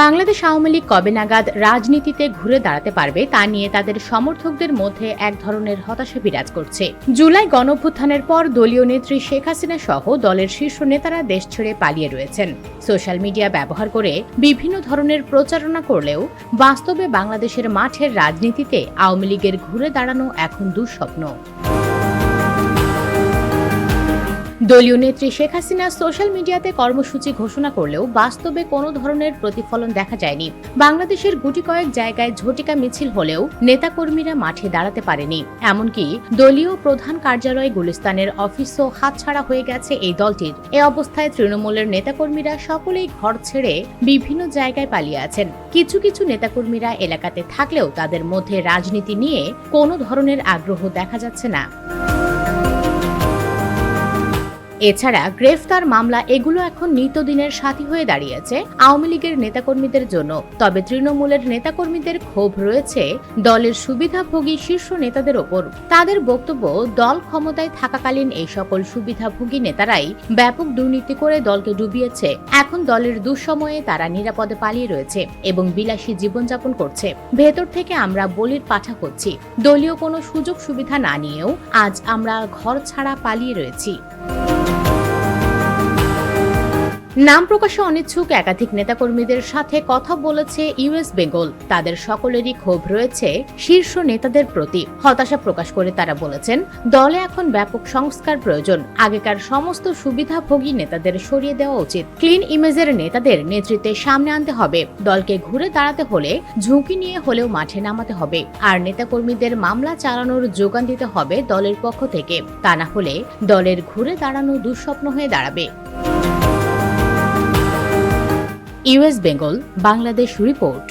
বাংলাদেশ আওয়ামী লীগ কবে নাগাদ রাজনীতিতে ঘুরে দাঁড়াতে পারবে তা নিয়ে তাদের সমর্থকদের মধ্যে এক ধরনের হতাশা বিরাজ করছে। জুলাই গণঅভ্যুত্থানের পর দলীয় নেত্রী শেখ হাসিনা সহ দলের শীর্ষ নেতারা দেশ ছেড়ে পালিয়ে রয়েছেন। সোশ্যাল মিডিয়া ব্যবহার করে বিভিন্ন ধরনের প্রচারণা করলেও বাস্তবে বাংলাদেশের মাঠের রাজনীতিতে আওয়ামী লীগের ঘুরে দাঁড়ানো এখন দুঃস্বপ্ন। দলীয় নেত্রী শেখ হাসিনা সোশ্যাল মিডিয়াতে কর্মসূচি ঘোষণা করলেও বাস্তবে কোনো ধরনের প্রতিফলন দেখা যায়নি। বাংলাদেশের গুটি কয়েক জায়গায় ঝটিকা মিছিল হলেও নেতাকর্মীরা মাঠে দাঁড়াতে পারেনি। এমনকি দলীয় প্রধান কার্যালয় গুলিস্তানের অফিসও হাতছাড়া হয়ে গেছে এই দলটির। এ অবস্থায় তৃণমূলের নেতাকর্মীরা সকলেই ঘর ছেড়ে বিভিন্ন জায়গায় পালিয়ে আছেন। কিছু কিছু নেতাকর্মীরা এলাকাতে থাকলেও তাদের মধ্যে রাজনীতি নিয়ে কোনো ধরনের আগ্রহ দেখা যাচ্ছে না। এছাড়া গ্রেফতার মামলা এগুলো এখন নিত্যদিনের সাথী হয়ে দাঁড়িয়েছে আওয়ামী লীগের নেতাকর্মীদের জন্য। তবে তৃণমূলের নেতাকর্মীদের ক্ষোভ রয়েছে দলের সুবিধাভোগী শীর্ষ নেতাদের ওপর। তাদের বক্তব্য, দল ক্ষমতায় থাকাকালীন এই সকল সুবিধাভোগী নেতারাই ব্যাপক দুর্নীতি করে দলকে ডুবিয়েছে। এখন দলের দুঃসময়ে তারা নিরাপদে পালিয়ে রয়েছে এবং বিলাসী জীবনযাপন করছে। ভেতর থেকে আমরা বলির পাঠা হচ্ছি দলীয় কোনো সুযোগ সুবিধা না নিয়েও আজ আমরা ঘর ছাড়া পালিয়ে রয়েছি। নাম প্রকাশে অনিচ্ছুক একাধিক নেতাকর্মীদের সাথে কথা বলেছে ইউএস বেঙ্গল। তাদের সকলেরই ক্ষোভ রয়েছে শীর্ষ নেতাদের প্রতি। হতাশা প্রকাশ করে তারা বলেছেন, দলে এখন ব্যাপক সংস্কার প্রয়োজন। আগেকার সমস্ত সুবিধাভোগী নেতাদের সরিয়ে দেওয়া উচিত। ক্লিন ইমেজের নেতাদের নেতৃত্বে সামনে আনতে হবে। দলকে ঘুরে দাঁড়াতে হলে ঝুঁকি নিয়ে হলেও মাঠে নামাতে হবে। আর নেতাকর্মীদের মামলা চালানোর যোগান দিতে হবে দলের পক্ষ থেকে। তা না হলে দলের ঘুরে দাঁড়ানো দুঃস্বপ্ন হয়ে দাঁড়াবে। US Bengal Bangladesh report